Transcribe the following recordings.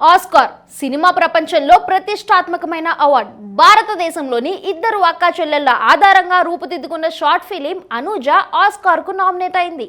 Oscar cinema ప్రపంచంలో ప్రతిష్టాత్మకమైన award. భారతదేశంలోని ఇద్దరు అక్కా చెల్లెళ్ళ ఆధారంగా రూపుదిద్దుకున్న షార్ట్ ఫిలిం అనూజ ఆస్కార్కు నామినేట్ అయింది.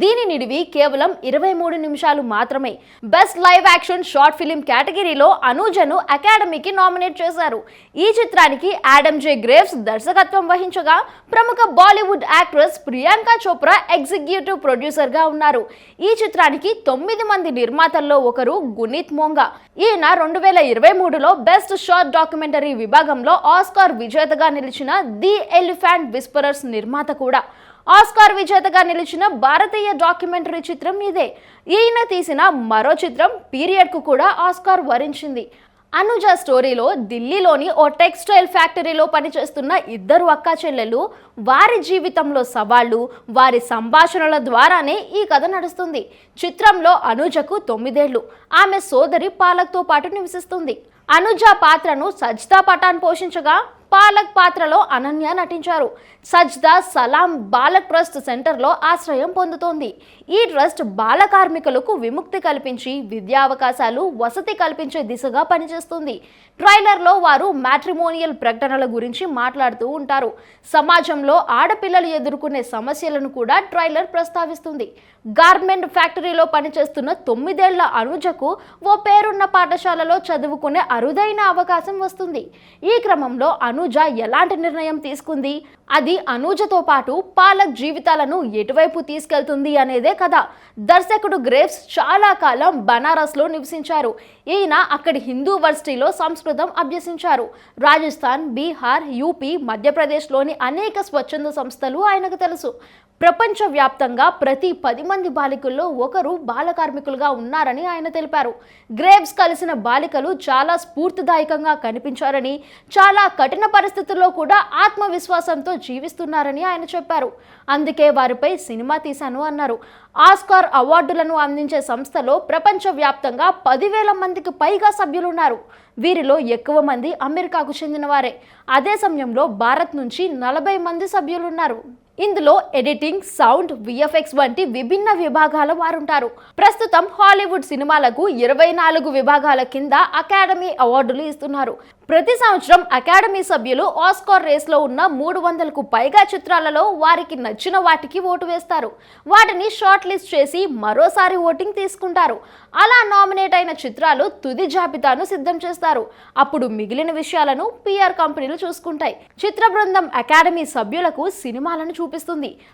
దీని నిడివి కేవలం ఇరవై మూడు నిమిషాలు మాత్రమే. Best live action short film కేటగిరీలో అనూజను అకాడమీకి నామినేట్ చేశారు. ఈ చిత్రానికి యాడమ్ జే గ్రేవ్స్ దర్శకత్వం వహించగా ప్రముఖ Bollywood actress Priyanka Chopra executive ప్రొడ్యూసర్గా ఉన్నారు. ఈ చిత్రానికి తొమ్మిది మంది నిర్మాతల్లో ఒకరు గునీత్ మోంగా. ఈయన రెండు వేల ఇరవై మూడులో బెస్ట్ షార్ట్ డాక్యుమెంటరీ విభాగంలో ఆస్కార్ విజేతగా నిలిచిన ది ఎలిఫాంట్ విస్పరర్స్ నిర్మాత కూడా. ఆస్కార్ విజేతగా నిలిచిన భారతీయ డాక్యుమెంటరీ చిత్రం ఇదే. ఈయన తీసిన మరో చిత్రం పీరియడ్కు కూడా ఆస్కార్ వరించింది. అనుజ స్టోరీలో ఢిల్లీలోని ఓ టెక్స్టైల్ ఫ్యాక్టరీలో పనిచేస్తున్న ఇద్దరు అక్కా చెల్లెలు వారి జీవితంలో సవాళ్ళు వారి సంభాషణల ద్వారానే ఈ కథ నడుస్తుంది. చిత్రంలో అనుజకు తొమ్మిదేళ్ళు. ఆమె సోదరి పాలక్తో పాటు నివసిస్తుంది. అనుజ పాత్రను సజితా పఠాన్ పోషించగా పాలక్ పాత్రలో అనన్య నటించారు. సజ్దా సలాం బాలక్ ట్రస్ట్ సెంటర్లో ఆశ్రయం పొందుతోంది. ఈ ట్రస్ట్ బాల కార్మికులకు విముక్తి కల్పించి విద్యా అవకాశాలు వసతి కల్పించే దిశగా పనిచేస్తుంది. ట్రైలర్లో వారు మ్యాట్రిమోనియల్ ప్రకటనల గురించి మాట్లాడుతూ ఉంటారు. సమాజంలో ఆడపిల్లలు ఎదుర్కొనే సమస్యలను కూడా ట్రైలర్ ప్రస్తావిస్తుంది. గార్మెంట్ ఫ్యాక్టరీలో పనిచేస్తున్న తొమ్మిదేళ్ళ అనుజకు ఓ పేరున్న పాఠశాలలో చదువుకునే అరుదైన అవకాశం వస్తుంది. ఈ క్రమంలో అను అనుజ ఎలాంటి నిర్ణయం తీసుకుంది? అది అనుజతో పాటు పాలక్ జీవితాలను ఎటువైపు తీసుకెళ్తుంది అనేదే కథ. దర్శకుడు గ్రేవ్స్ చాలా కాలం బనారస్లో నివసించారు. ఈయన అక్కడి హిందూ వర్సిటీలో సంస్కృతం అభ్యసించారు. రాజస్థాన్ బీహార్ యూపీ మధ్యప్రదేశ్లోని అనేక స్వచ్ఛంద సంస్థలు ఆయనకు తెలుసు. ప్రపంచవ్యాప్తంగా ప్రతి పది మంది బాలికల్లో ఒకరు బాల కార్మికులుగా ఉన్నారని ఆయన తెలిపారు. గ్రేవ్స్ కలిసిన బాలికలు చాలా స్ఫూర్తిదాయకంగా కనిపించారని చాలా కఠిన పరిస్థితుల్లో కూడా ఆత్మవిశ్వాసంతో జీవిస్తున్నారని ఆయన చెప్పారు. అందుకే వారిపై సినిమా తీశాను అన్నారు. ఆస్కార్ అవార్డులను అందించే సంస్థలో ప్రపంచవ్యాప్తంగా పదివేల మందికి పైగా సభ్యులున్నారు. వీరిలో ఎక్కువ మంది అమెరికాకు చెందినవారే. అదే సమయంలో భారత్ నుంచి నలభై మంది సభ్యులున్నారు. ఇందులో ఎడిటింగ్ సౌండ్ విఎఫ్ఎక్స్ వంటి విభిన్న విభాగాల వారుంటారు. ప్రస్తుతం హాలీవుడ్ సినిమాలకు ఇరవై నాలుగు విభాగాల కింద అకాడమీ అవార్డులు ఇస్తున్నారు. ప్రతి సంవత్సరం అకాడమీ సభ్యులు ఆస్కార్ రేస్లో ఉన్న మూడు వందలకు పైగా చిత్రాలలో వారికి నచ్చిన వాటికి ఓటు వేస్తారు. వాటిని షార్ట్ లిస్ట్ చేసి మరోసారి ఓటింగ్ తీసుకుంటారు. అలా నామినేట్ అయిన చిత్రాలు తుది జాబితాను సిద్ధం చేస్తారు. అప్పుడు మిగిలిన విషయాలను పిఆర్ కంపెనీలు చూసుకుంటాయి. చిత్ర బృందం అకాడమీ సభ్యులకు సినిమాలను చూపిస్తుంది